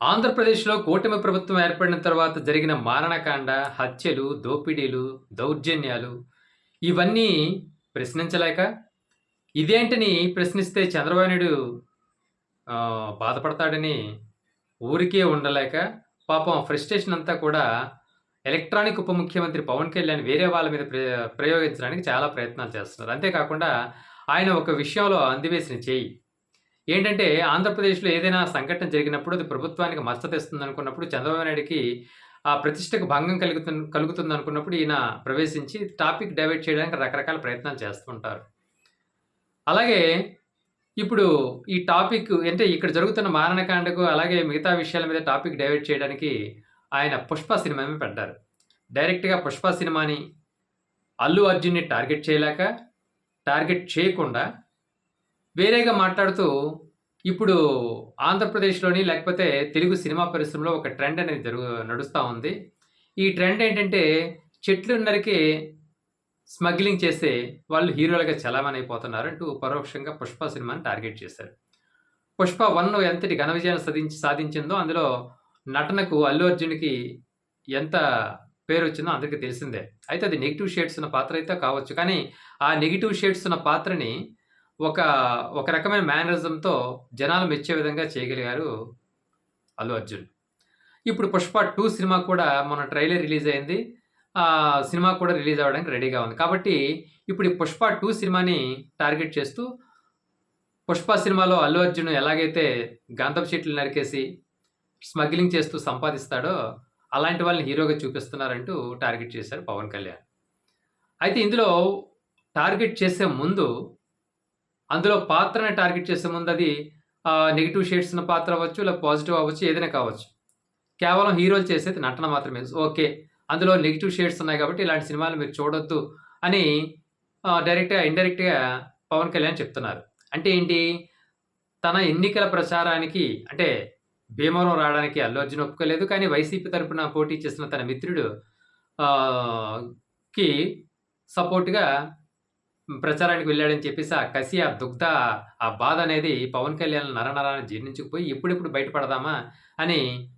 ఆంధ్రప్రదేశ్లో కూటమి ప్రభుత్వం ఏర్పడిన తర్వాత జరిగిన మారణకాండ హత్యలు దోపిడీలు దౌర్జన్యాలు ఇవన్నీ ప్రశ్నించలేక ఇదేంటని ప్రశ్నిస్తే చంద్రబాబు నాయుడు బాధపడతాడని ఊరికే ఉండలేక పాపం ఫ్రస్ట్రేషన్ అంతా కూడా ఎలక్ట్రానిక్ ఉప ముఖ్యమంత్రి పవన్ కళ్యాణ్ వేరే వాళ్ళ మీద ప్ర- ప్రయోగించడానికి చాలా ప్రయత్నాలు చేస్తున్నారు. అంతేకాకుండా ఆయన ఒక విషయంలో అందివేసిన చేయి. ఏంటంటే ఆంధ్రప్రదేశ్లో ఏదైనా సంఘటన జరిగినప్పుడు అది ప్రభుత్వానికి మచ్చ తెస్తుంది అనుకున్నప్పుడు చంద్రబాబు నాయుడికి ఆ ప్రతిష్టకు భంగం కలుగుతు కలుగుతుంది అనుకున్నప్పుడు ఈయన ప్రవేశించి టాపిక్ డైవర్ట్ చేయడానికి రకరకాల ప్రయత్నాలు చేస్తుంటారు. అలాగే ఇప్పుడు ఈ టాపిక్ అంటే ఇక్కడ జరుగుతున్న మారణకాండకు అలాగే మిగతా విషయాల మీద టాపిక్ డైవర్ట్ చేయడానికి ఆయన పుష్ప సినిమా మీద పెట్టారు డైరెక్ట్గా పుష్ప సినిమాని అల్లు అర్జున్ని టార్గెట్ చేయలేక టార్గెట్ చేయకుండా వేరేగా మాట్లాడుతూ ఇప్పుడు ఆంధ్రప్రదేశ్లోని లేకపోతే తెలుగు సినిమా పరిశ్రమలో ఒక ట్రెండ్ అనేది జరుగు నడుస్తూ ఉంది. ఈ ట్రెండ్ ఏంటంటే చెట్లు నరికి స్మగ్లింగ్ చేస్తే వాళ్ళు హీరోలుగా చలామణి అయిపోతున్నారు అంటూ పరోక్షంగా పుష్ప సినిమాని టార్గెట్ చేశారు. పుష్ప వన్ ఎంతటి ఘన విజయాన్ని సాధించి సాధించిందో అందులో నటనకు అల్లు అర్జున్కి ఎంత పేరు వచ్చిందో అందరికీ తెలిసిందే. అయితే అది నెగిటివ్ షేడ్స్ ఉన్న పాత్ర అయితే కావచ్చు. కానీ ఆ నెగిటివ్ షేడ్స్ ఉన్న పాత్రని ఒక ఒక రకమైన మేనరిజంతో జనాలు మెచ్చే విధంగా చేయగలిగారు అల్లు అర్జున్. ఇప్పుడు పుష్ప టూ సినిమా కూడా మొన్న ట్రైలర్ రిలీజ్ అయింది. ఆ సినిమా కూడా రిలీజ్ అవ్వడానికి రెడీగా ఉంది. కాబట్టి ఇప్పుడు ఈ పుష్ప టూ సినిమాని టార్గెట్ చేస్తూ పుష్ప సినిమాలో అల్లు అర్జున్ ఎలాగైతే గంధపు చెట్లు నరికేసి స్మగ్లింగ్ చేస్తూ సంపాదిస్తాడో అలాంటి వాళ్ళని హీరోగా చూపిస్తున్నారంటూ టార్గెట్ చేశారు పవన్ కళ్యాణ్. అయితే ఇందులో టార్గెట్ చేసే ముందు అందులో పాత్రని టార్గెట్ చేసే ముందు అది నెగిటివ్ షేడ్స్ ఉన్న పాత్ర అవ్వచ్చు లేదా పాజిటివ్ అవ్వచ్చు ఏదైనా కావచ్చు. కేవలం హీరోలు చేసేది నటన మాత్రమే. ఓకే అందులో నెగిటివ్ షేడ్స్ ఉన్నాయి కాబట్టి ఇలాంటి సినిమాలు మీరు చూడొద్దు అని డైరెక్ట్గా ఇండైరెక్ట్గా పవన్ కళ్యాణ్ చెప్తున్నారు. అంటే ఏంటి? తన ఎన్నికల ప్రచారానికి అంటే భీమవరం రావడానికి అల్లు అర్జున్ ఒప్పుకోలేదు. కానీ వైసీపీ తరపున పోటీ చేసిన తన మిత్రుడు కి సపోర్ట్గా ప్రచారానికి వెళ్ళాడని చెప్పేసి ఆ కసి ఆ దుగ్ధ ఆ బాధ అనేది పవన్ కళ్యాణ్ నరనరాన్ని జీర్ణించుకుపోయి ఎప్పుడెప్పుడు బయటపడదామా అని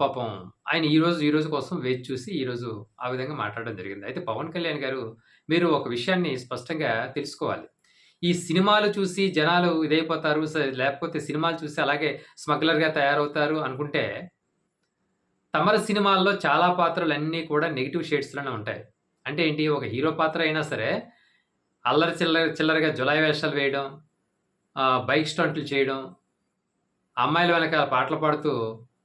పాపం ఆయన ఈరోజు ఈరోజు కోసం వేచి చూసి ఈరోజు ఆ విధంగా మాట్లాడడం జరిగింది. అయితే పవన్ కళ్యాణ్ గారు మీరు ఒక విషయాన్ని స్పష్టంగా తెలుసుకోవాలి. ఈ సినిమాలు చూసి జనాలు ఇదైపోతారు లేకపోతే సినిమాలు చూసి అలాగే స్మగ్లర్గా తయారవుతారు అనుకుంటే తమర సినిమాల్లో చాలా పాత్రలు అన్నీ కూడా నెగిటివ్ షేడ్స్లోనే ఉంటాయి. అంటే ఏంటి ఒక హీరో పాత్ర అయినా సరే అల్లరి చిల్లర చిల్లరగా జులై వేషాలు వేయడం బైక్ స్టంట్లు చేయడం అమ్మాయిల వెనక పాటలు పాడుతూ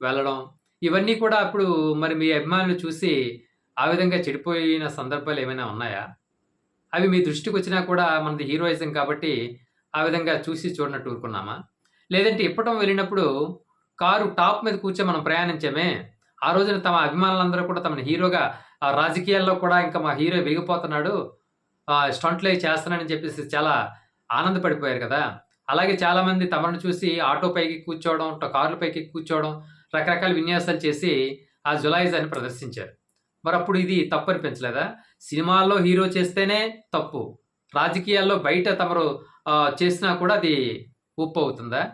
వెళ్ళడం ఇవన్నీ కూడా అప్పుడు మరి మీ అభిమానులు చూసి ఆ విధంగా చెడిపోయిన సందర్భాలు ఏమైనా ఉన్నాయా? అవి మీ దృష్టికి వచ్చినా కూడా మనది హీరోయిజం కాబట్టి ఆ విధంగా చూసి చూడనట్టు ఊరుకున్నామా? లేదంటే ఇప్పటం వెళ్ళినప్పుడు కారు టాప్ మీద కూర్చొని మనం ప్రయాణించామే. ఆ రోజున తమ అభిమానులందరూ కూడా తమని హీరోగా ఆ రాజకీయాల్లో కూడా ఇంకా మా హీరో వెలిగిపోతున్నాడు స్టంట్లు చేస్తానని చెప్పేసి చాలా ఆనందపడిపోయారు కదా. అలాగే చాలామంది తమను చూసి ఆటో పైకి కూర్చోవడం ట- కార్ల పైకి కూర్చోవడం రకరకాల విన్యాసాలు చేసి ఆ జులాయిజాన్ని ప్రదర్శించారు. మరి అప్పుడు ఇది తప్పు అనిపించలేదా? సినిమాల్లో హీరో చేస్తేనే తప్పు. రాజకీయాల్లో బయట తమరు చేసినా కూడా అది ఉప్పు అవుతుందా?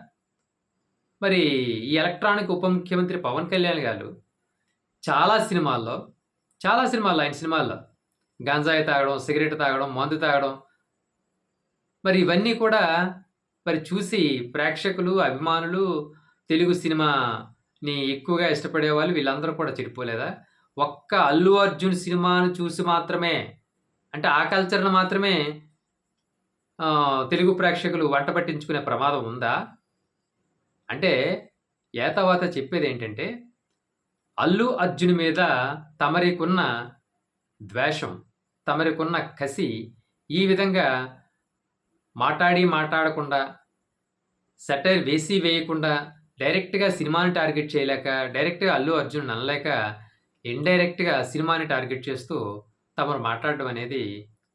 మరి ఈ ఎలక్ట్రానిక్ ఉప ముఖ్యమంత్రి పవన్ కళ్యాణ్ గారు చాలా సినిమాల్లో చాలా సినిమాల్లో ఆయన సినిమాల్లో గంజాయి తాగడం సిగరెట్ తాగడం మందు తాగడం. మరి ఇవన్నీ కూడా మరి చూసి ప్రేక్షకులు అభిమానులు తెలుగు సినిమాని ఎక్కువగా ఇష్టపడే వాళ్ళు వీళ్ళందరూ కూడా చెడిపోలేదా? ఒక్క అల్లు అర్జున్ సినిమాను చూసి మాత్రమే అంటే ఆ కల్చర్ను మాత్రమే తెలుగు ప్రేక్షకులు వంట పట్టించుకునే ప్రమాదం ఉందా? అంటే ఏ చెప్పేది ఏంటంటే అల్లు అర్జున్ మీద తమరికున్న ద్వేషం. తమరికున్న కసి ఈ విధంగా మాట్లాడి మాట్లాడకుండా సెటైర్ వేసి వేయకుండా డైరెక్ట్గా సినిమాని టార్గెట్ చేయలేక డైరెక్ట్గా అల్లు అర్జున్ అనలేక ఇండైరెక్ట్గా సినిమాని టార్గెట్ చేస్తూ తమరు మాట్లాడడం అనేది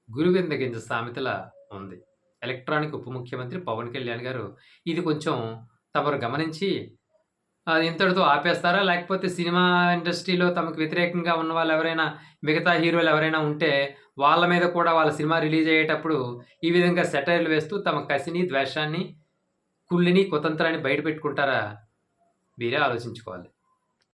గురువింద గింజ సామెతల ఉంది. ఎలక్ట్రానిక్ ఉప ముఖ్యమంత్రి పవన్ కళ్యాణ్ గారు ఇది కొంచెం తమరు గమనించి ఇంతటితో ఆపేస్తారా? లేకపోతే సినిమా ఇండస్ట్రీలో తమకు వ్యతిరేకంగా ఉన్న వాళ్ళు ఎవరైనా మిగతా హీరోలు ఎవరైనా ఉంటే వాళ్ళ మీద కూడా వాళ్ళ సినిమా రిలీజ్ అయ్యేటప్పుడు ఈ విధంగా సెటైర్లు వేస్తూ తమ కసిని ద్వేషాన్ని కుళ్ళిని కుతంత్రాన్ని బయట పెట్టుకుంటారా మీరే ఆలోచించుకోవాలి.